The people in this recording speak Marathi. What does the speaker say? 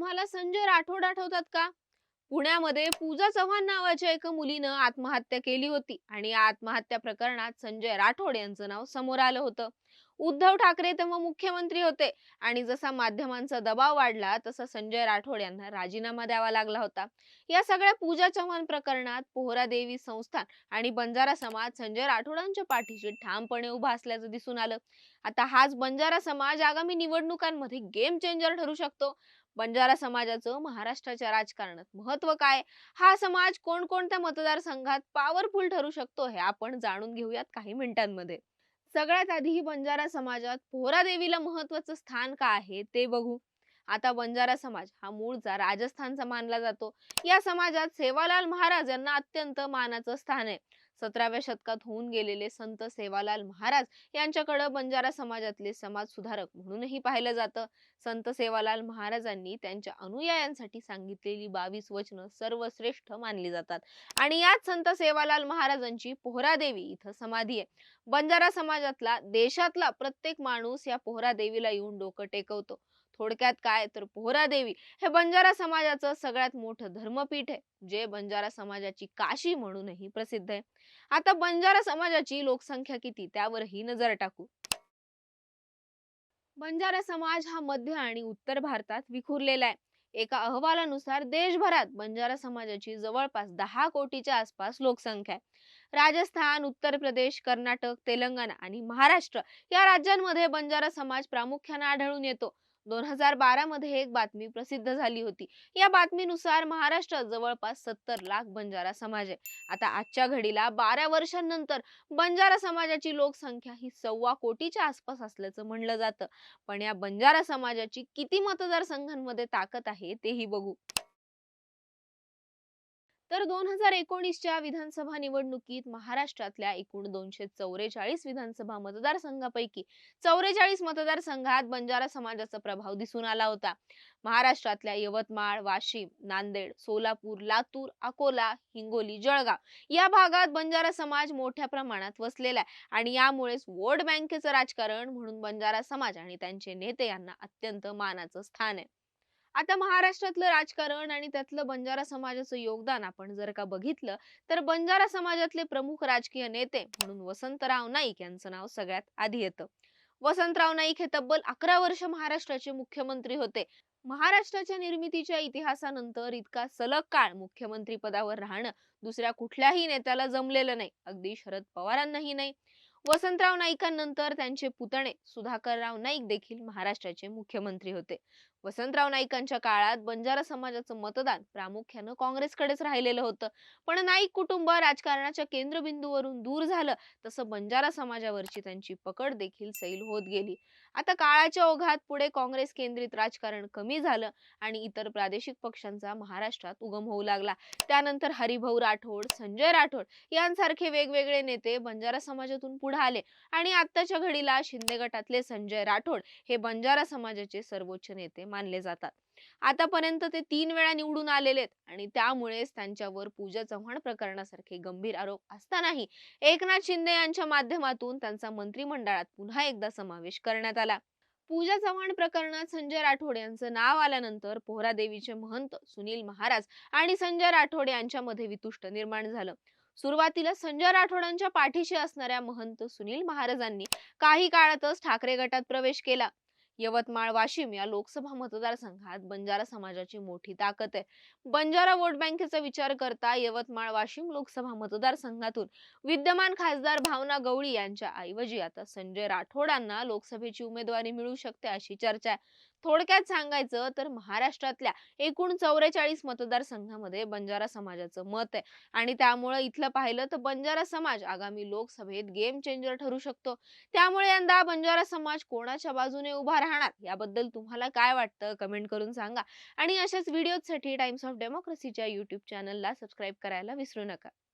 तुम्हाला संजय राठोड आठवतात का? पुण्यामध्ये पूजा चव्हाण नावाच्या एका मुलीनं आत्महत्या केली होती आणि या आत्महत्या प्रकरणात संजय राठोड यांचं नाव समोर आलं होतं. उद्धव ठाकरे तेव्हा मुख्यमंत्री होते आणि जसा माध्यमांचा दबाव वाढला तसा संजय राठोड यांना राजीनामा द्यावा लागला होता. या सगळ्या पूजा चव्हाण प्रकरणात पोहरा देवी संस्थान आणि बंजारा समाज संजय राठोडांच्या पाठीशी ठामपणे उभा असल्याचं दिसून आलं. आता हाच बंजारा समाज आगामी निवडणुकांमध्ये गेम चेंजर ठरू शकतो. बंजारा समाजाचं महाराष्ट्राच्या राजकारणात. महत्त्व काय? हा समाज कोणकोणत्या मतदारसंघात पॉवरफुल ठरू शकतो हे आपण जाणून घेऊयात काही मिनिटांमध्ये. सगळ्यात आधी बंजारा समाजात पोहरा देवीला महत्वाचं स्थान का आहे ते बघू. आता बंजारा समाज हा मूळचा राजस्थानचा मानला जातो. या समाजात सेवालाल महाराज यांना अत्यंत मानाचं स्थान आहे. सतराव्या शतकात होऊन गेलेले संत सेवालाल महाराज यांच्याकडे बंजारा समाजातले समाज सुधारक म्हणूनही पाहिलं जातं. संत सेवालाल महाराजांनी त्यांच्या अनुयायांसाठी सांगितलेली बावीस वचनं सर्वश्रेष्ठ मानली जातात. आणि याच संत सेवालाल महाराजांची पोहरा देवी इथं समाधी आहे. बंजारा समाजातला देशातला प्रत्येक माणूस या पोहरा देवीला येऊन डोकं टेकवतो. थोडक्यात काय तर पोहरा देवी. हे बंजारा समाजाचं सगळ्यात मोठं धर्मपीठ आहे. जे बंजारा समाजाची काशी म्हणूनही प्रसिद्ध आहे. आता बंजारा समाजाची लोकसंख्या किती? त्यावरही नजर टाकू. बंजारा समाज हा मध्य आणि उत्तर भारतात विखुरलेला आहे. एका अहवालानुसार देशभरात बंजारा समाजाची जवळपास दहा कोटीच्या आसपास लोकसंख्या आहे. राजस्थान उत्तर प्रदेश कर्नाटक तेलंगणा आणि महाराष्ट्र या राज्यांमध्ये बंजारा समाज प्रामुख्याने आढळून येतो. दोन हजार बारा मध्ये एक बातमी प्रसिद्ध झाली होती. या बातमीनुसार महाराष्ट्रात जवळपास सत्तर लाख बंजारा समाज आहे. आता आजच्या घडीला बारा वर्षांनंतर बंजारा समाजाची लोकसंख्या ही सव्वा कोटीच्या आसपास असल्याचं म्हणलं जातं. पण या बंजारा समाजाची किती मतदारसंघांमध्ये ताकद आहे तेही बघू. तर दोन हजार एकोणीसच्या विधानसभा निवडणुकीत महाराष्ट्रातल्या एकूण दोनशे चौवेचाळीस विधानसभा मतदारसंघापैकी चौवेचाळीस मतदारसंघात बंजारा समाजाचा प्रभाव दिसून आला होता. महाराष्ट्रातल्या यवतमाळ वाशिम नांदेड सोलापूर लातूर अकोला हिंगोली जळगाव या भागात बंजारा समाज मोठ्या प्रमाणात वसलेला आहे आणि यामुळेच वोट बँकेचं राजकारण म्हणून बंजारा समाज आणि त्यांचे नेते यांना अत्यंत मानाचं स्थान आहे. आता महाराष्ट्रातलं राजकारण आणि त्यातलं बंजारा समाजाचं योगदान आपण जर का बघितलं तर बंजारा समाजातले प्रमुख राजकीय नेते म्हणून वसंतराव नाईक यांचं नाव सगळ्यात आधी येतं. वसंतराव नाईक हे तब्बल अकरा वर्ष महाराष्ट्राचे मुख्यमंत्री होते. महाराष्ट्राच्या निर्मितीच्या इतिहासानंतर इतका सलग काळ मुख्यमंत्री पदावर राहणं दुसऱ्या कुठल्याही नेत्याला जमलेलं नाही अगदी शरद पवारांनाही नाही. वसंतराव नाईकांनंतर त्यांचे पुतणे सुधाकरराव नाईक देखील महाराष्ट्राचे मुख्यमंत्री होते. वसंतराव नाईकांच्या काळात बंजारा समाजाचं मतदान प्रामुख्यानं काँग्रेसकडेच राहिलेलं होतं. पण नाईक कुटुंब राजकारणाच्या केंद्रबिंदूवरून दूर झालं तसं बंजारा समाजावरची त्यांची पकड देखील सैल होत गेली. आता काळाच्या ओघात पुढे काँग्रेस केंद्रित राजकारण कमी झालं आणि इतर प्रादेशिक पक्षांचा महाराष्ट्रात उगम होऊ लागला. त्यानंतर हरिभाऊ राठोड संजय राठोड यांसारखे वेगवेगळे नेते बंजारा समाजातून पुढे आले आणि आत्ताच्या घडीला शिंदे गटातले संजय राठोड हे बंजारा समाजाचे सर्वोच्च नेते मानले जातात. आतापर्यंत ते तीन वेळा निवडून आलेले आणि त्यामुळेच त्यांच्यावर पूजा चव्हाण प्रकरणासारखे गंभीर आरोप असतानाही एकनाथ शिंदे यांच्या माध्यमातून त्यांचा मंत्रिमंडळात पुन्हा एकदा समावेश करण्यात आला. पूजा चव्हाण प्रकरणात संजय राठोड यांचं नाव आल्यानंतर पोहरादेवीचे महंत सुनील महाराज आणि संजय राठोड यांच्यामध्ये वितुष्ट निर्माण झालं. सुरुवातीला संजय राठोडांच्या पाठीशी असणाऱ्या महंत सुनील महाराजांनी काही काळातच ठाकरे गटात प्रवेश केला. यवतमाळ वाशिम या लोकसभा मतदारसंघात बंजारा समाजाची मोठी ताकद आहे. बंजारा वोट बँकेचा विचार करता यवतमाळ वाशिम लोकसभा मतदारसंघातून विद्यमान खासदार भावना गवळी यांच्या ऐवजी आता संजय राठोडांना लोकसभेची उमेदवारी मिळू शकते अशी चर्चा आहे. थोडक्यात सांगायचं तर महाराष्ट्रातल्या एकूण चौवेचाळीस मतदारसंघामध्ये बंजारा समाजाचं मत आहे. आणि त्यामुळे इथलं पाहिलं तर बंजारा समाज आगामी लोकसभेत गेम चेंजर ठरू शकतो. त्यामुळे यंदा बंजारा समाज कोणाच्या बाजूने उभा राहणार? याबद्दल तुम्हाला काय वाटतं? कमेंट करून सांगा. आणि अशाच व्हिडिओसाठी टाइम्स ऑफ डेमोक्रेसीच्या युट्यूब चॅनलला सबस्क्राईब करायला विसरू नका.